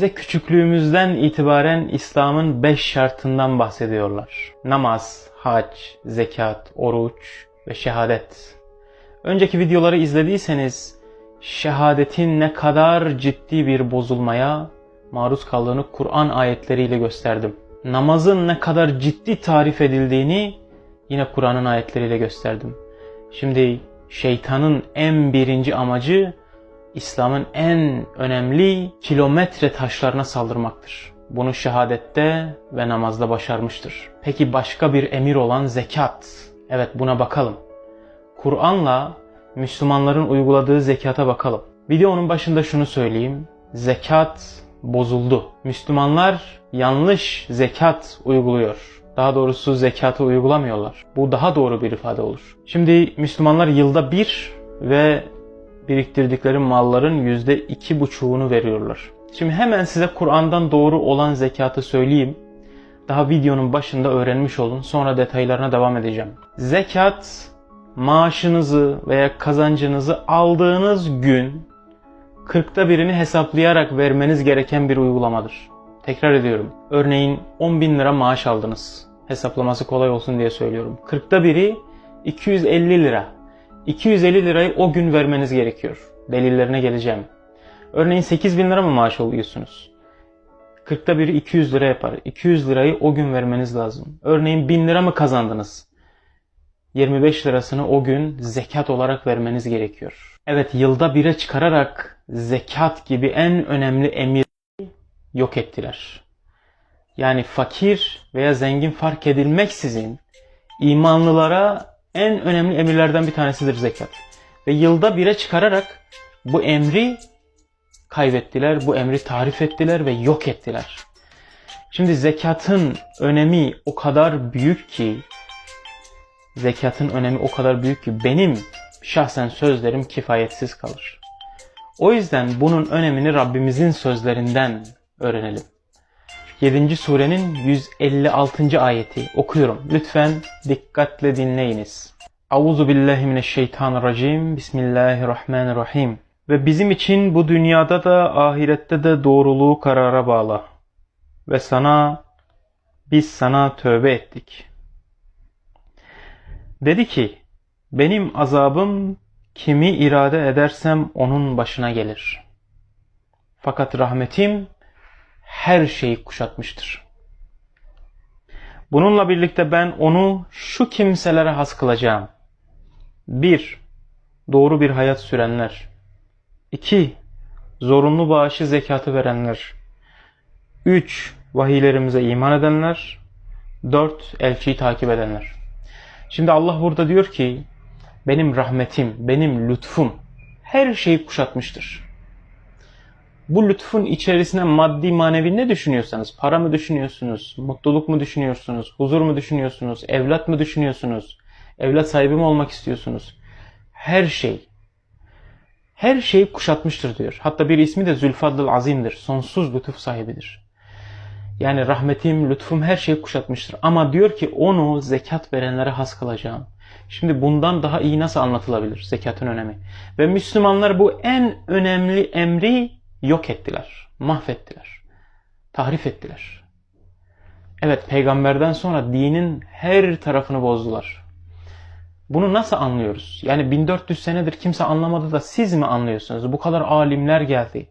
Bize küçüklüğümüzden itibaren İslam'ın beş şartından bahsediyorlar. Namaz, hac, zekat, oruç ve şehadet. Önceki videoları izlediyseniz şehadetin ne kadar ciddi bir bozulmaya maruz kaldığını Kur'an ayetleriyle gösterdim. Namazın ne kadar ciddi tarif edildiğini yine Kur'an'ın ayetleriyle gösterdim. Şimdi şeytanın en birinci amacı İslam'ın en önemli kilometre taşlarına saldırmaktır. Bunu şehadette ve namazda başarmıştır. Peki başka bir emir olan zekat. Evet buna bakalım. Kur'an'la Müslümanların uyguladığı zekata bakalım. Videonun başında şunu söyleyeyim. Zekat bozuldu. Müslümanlar yanlış zekat uyguluyor. Daha doğrusu zekatı uygulamıyorlar. Bu daha doğru bir ifade olur. Şimdi Müslümanlar yılda bir ve biriktirdikleri malların yüzde iki buçuğunu veriyorlar. Şimdi hemen size Kur'an'dan doğru olan zekatı söyleyeyim. Daha videonun başında öğrenmiş olun. Sonra detaylarına devam edeceğim. Zekat maaşınızı veya kazancınızı aldığınız gün kırkta birini hesaplayarak vermeniz gereken bir uygulamadır. Tekrar ediyorum. Örneğin 10 bin lira maaş aldınız. Hesaplaması kolay olsun diye söylüyorum. Kırkta biri 250 lira. 250 lirayı o gün vermeniz gerekiyor. Delillerine geleceğim. Örneğin 8 bin lira mı maaş alıyorsunuz? 40'ta biri 200 lira yapar. 200 lirayı o gün vermeniz lazım. Örneğin 1000 lira mı kazandınız? 25 lirasını o gün zekat olarak vermeniz gerekiyor. Evet yılda bire çıkararak zekat gibi en önemli emir yok ettiler. Yani fakir veya zengin fark edilmeksizin imanlılara en önemli emirlerden bir tanesidir zekat. Ve yılda bire çıkararak bu emri kaybettiler, bu emri tarif ettiler ve yok ettiler. Şimdi zekatın önemi o kadar büyük ki zekatın önemi o kadar büyük ki benim şahsen sözlerim kifayetsiz kalır. O yüzden bunun önemini Rabbimizin sözlerinden öğrenelim. 7. surenin 156. ayeti okuyorum. Lütfen dikkatle dinleyiniz. Auzu billahi mineşşeytanirracim. Bismillahirrahmanirrahim. Ve bizim için bu dünyada da ahirette de doğruluğu karara bağla. Ve sana biz sana tövbe ettik. Dedi ki, benim azabım kimi irade edersem onun başına gelir. Fakat rahmetim her şeyi kuşatmıştır. Bununla birlikte ben onu şu kimselere has kılacağım. 1. Doğru bir hayat sürenler. 2. Zorunlu bağışı zekatı verenler. 3. Vahiylerimize iman edenler. 4. Elçiyi takip edenler. Şimdi Allah burada diyor ki benim rahmetim, benim lütfum her şeyi kuşatmıştır. Bu lütfun içerisine maddi manevi ne düşünüyorsanız, para mı düşünüyorsunuz, mutluluk mu düşünüyorsunuz, huzur mu düşünüyorsunuz, evlat mı düşünüyorsunuz, evlat sahibi mi olmak istiyorsunuz? Her şey, her şeyi kuşatmıştır diyor. Hatta bir ismi de Zülfadıl Azim'dir, sonsuz lütuf sahibidir. Yani rahmetim, lütfum her şeyi kuşatmıştır. Ama diyor ki onu zekat verenlere has kılacağım. Şimdi bundan daha iyi nasıl anlatılabilir zekatın önemi? Ve Müslümanlar bu en önemli emri yok ettiler, mahvettiler, tahrif ettiler. Evet peygamberden sonra dinin her tarafını bozdular. Bunu nasıl anlıyoruz? Yani 1400 senedir kimse anlamadı da siz mi anlıyorsunuz? Bu kadar alimler geldi.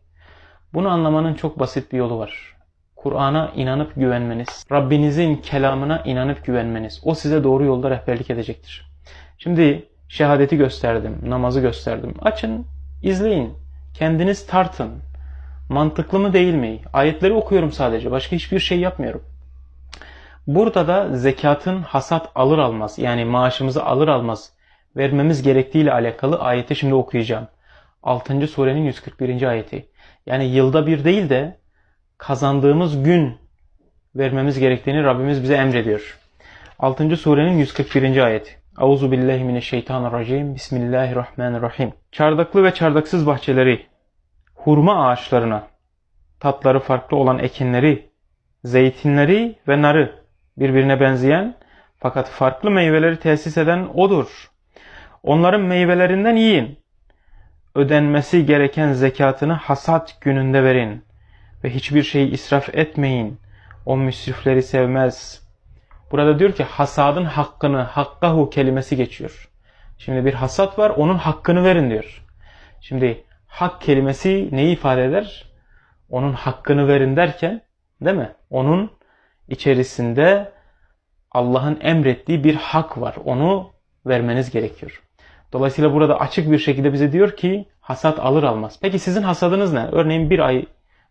Bunu anlamanın çok basit bir yolu var. Kur'an'a inanıp güvenmeniz, Rabbinizin kelamına inanıp güvenmeniz. O size doğru yolda rehberlik edecektir. Şimdi şehadeti gösterdim, namazı gösterdim. Açın, izleyin, kendiniz tartın. Mantıklı mı değil mi? Ayetleri okuyorum sadece, başka hiçbir şey yapmıyorum. Burada da zekatın hasat alır almaz, yani maaşımızı alır almaz vermemiz gerektiğiyle alakalı ayeti şimdi okuyacağım. 6. surenin 141. ayeti. Yani yılda bir değil de kazandığımız gün vermemiz gerektiğini Rabbimiz bize emrediyor. 6. surenin 141. ayeti. Auzu billahi mineşşeytanirracim. Bismillahirrahmanirrahim. Çardaklı ve çardaksız bahçeleri, hurma ağaçlarına, tatları farklı olan ekinleri, zeytinleri ve narı birbirine benzeyen fakat farklı meyveleri tesis eden odur. Onların meyvelerinden yiyin. Ödenmesi gereken zekatını hasat gününde verin. ve hiçbir şeyi israf etmeyin. O müsrifleri sevmez. Burada diyor ki hasadın hakkını, hakkahu kelimesi geçiyor. Şimdi bir hasat var, onun hakkını verin diyor. Şimdi hak kelimesi neyi ifade eder? Onun hakkını verin derken, değil mi? Onun içerisinde Allah'ın emrettiği bir hak var. Onu vermeniz gerekiyor. Dolayısıyla burada açık bir şekilde bize diyor ki hasat alır almaz. Peki sizin hasadınız ne? Örneğin bir ay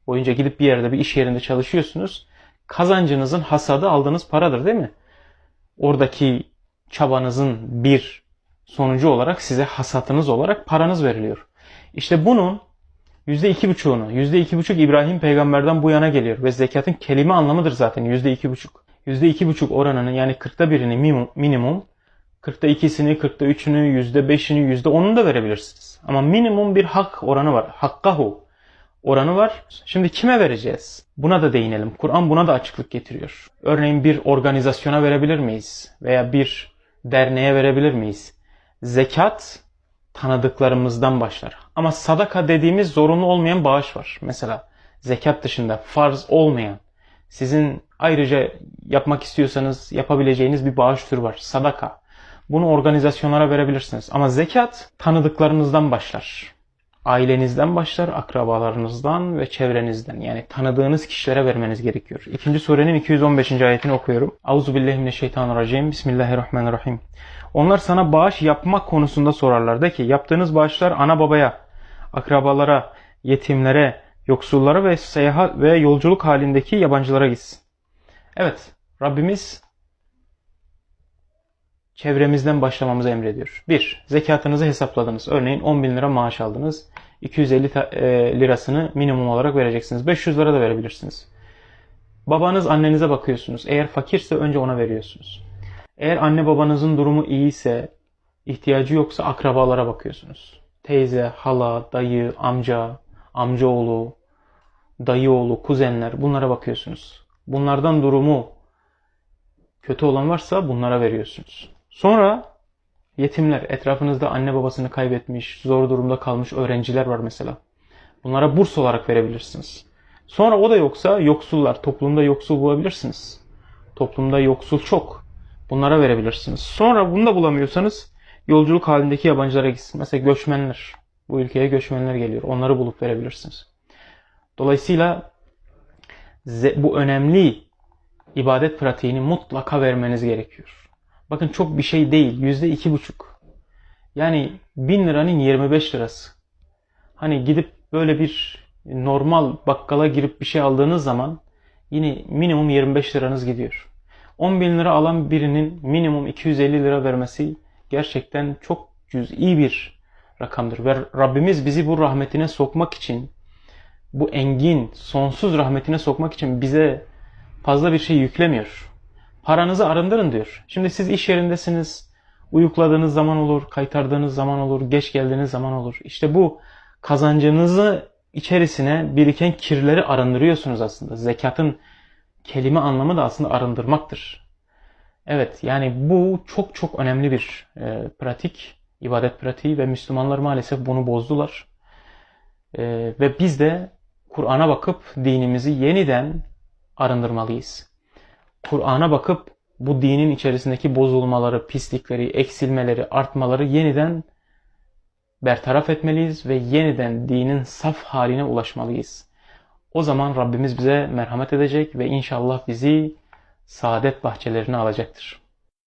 boyunca gidip bir yerde bir iş yerinde çalışıyorsunuz. Kazancınızın hasadı aldığınız paradır değil mi? Oradaki çabanızın bir sonucu olarak size hasatınız olarak paranız veriliyor. İşte bunun yüzde iki buçuğunu, yüzde iki buçuk İbrahim peygamberden bu yana geliyor ve zekatın kelime anlamıdır zaten yüzde iki buçuk. Yüzde iki buçuk oranını yani kırkta birini minimum, 40'ta ikisini, 40'ta üçünü, yüzde beşini, yüzde onunu da verebilirsiniz. Ama minimum bir hak oranı var. Hakkahu oranı var. Şimdi kime vereceğiz? Buna da değinelim. Kur'an buna da açıklık getiriyor. Örneğin bir organizasyona verebilir miyiz? Veya bir derneğe verebilir miyiz? Zekat tanıdıklarımızdan başlar. Ama sadaka dediğimiz zorunlu olmayan bağış var. Mesela zekat dışında farz olmayan, sizin ayrıca yapmak istiyorsanız yapabileceğiniz bir bağış türü var. Sadaka. Bunu organizasyonlara verebilirsiniz. Ama zekat tanıdıklarınızdan başlar. Ailenizden başlar, akrabalarınızdan ve çevrenizden. Yani tanıdığınız kişilere vermeniz gerekiyor. İkinci surenin 215. ayetini okuyorum. Euzubillahimineşşeytanirracim. Bismillahirrahmanirrahim. Onlar sana bağış yapmak konusunda sorarlar. De ki yaptığınız bağışlar ana babaya, akrabalara, yetimlere, yoksullara ve seyahat ve yolculuk halindeki yabancılara gitsin. Evet, Rabbimiz çevremizden başlamamızı emrediyor. 1. Zekatınızı hesapladınız. Örneğin 10 bin lira maaş aldınız. 250 e, lirasını minimum olarak vereceksiniz. 500 lira da verebilirsiniz. Babanız annenize bakıyorsunuz. Eğer fakirse önce ona veriyorsunuz. Eğer anne babanızın durumu iyiyse, ihtiyacı yoksa akrabalara bakıyorsunuz. Teyze, hala, dayı, amca, amcaoğlu, dayıoğlu, kuzenler bunlara bakıyorsunuz. Bunlardan durumu kötü olan varsa bunlara veriyorsunuz. Sonra yetimler, etrafınızda anne babasını kaybetmiş, zor durumda kalmış öğrenciler var mesela. Bunlara burs olarak verebilirsiniz. Sonra o da yoksa yoksullar, toplumda yoksul bulabilirsiniz. Toplumda yoksul çok. Bunlara verebilirsiniz. Sonra bunu da bulamıyorsanız yolculuk halindeki yabancılara gitsin. Mesela göçmenler. Bu ülkeye göçmenler geliyor. Onları bulup verebilirsiniz. Dolayısıyla bu önemli ibadet pratiğini mutlaka vermeniz gerekiyor. Bakın çok bir şey değil. Yüzde iki buçuk. Yani bin liranın 25 lirası. Hani gidip böyle bir normal bakkala girip bir şey aldığınız zaman yine minimum 25 liranız gidiyor. 10 bin lira alan birinin minimum 250 lira vermesi gerçekten çok cüz'i bir rakamdır. Ve Rabbimiz bizi bu rahmetine sokmak için, bu engin, sonsuz rahmetine sokmak için bize fazla bir şey yüklemiyor. Paranızı arındırın diyor. Şimdi siz iş yerindesiniz. Uyukladığınız zaman olur, kaytardığınız zaman olur, geç geldiğiniz zaman olur. İşte bu kazancınızı içerisine biriken kirleri arındırıyorsunuz aslında. Zekatın kelime anlamı da aslında arındırmaktır. Evet yani bu çok çok önemli bir e, pratik, ibadet pratiği ve Müslümanlar maalesef bunu bozdular. E, ve biz de Kur'an'a bakıp dinimizi yeniden arındırmalıyız. Kur'an'a bakıp bu dinin içerisindeki bozulmaları, pislikleri, eksilmeleri, artmaları yeniden bertaraf etmeliyiz ve yeniden dinin saf haline ulaşmalıyız. O zaman Rabbimiz bize merhamet edecek ve inşallah bizi saadet bahçelerine alacaktır.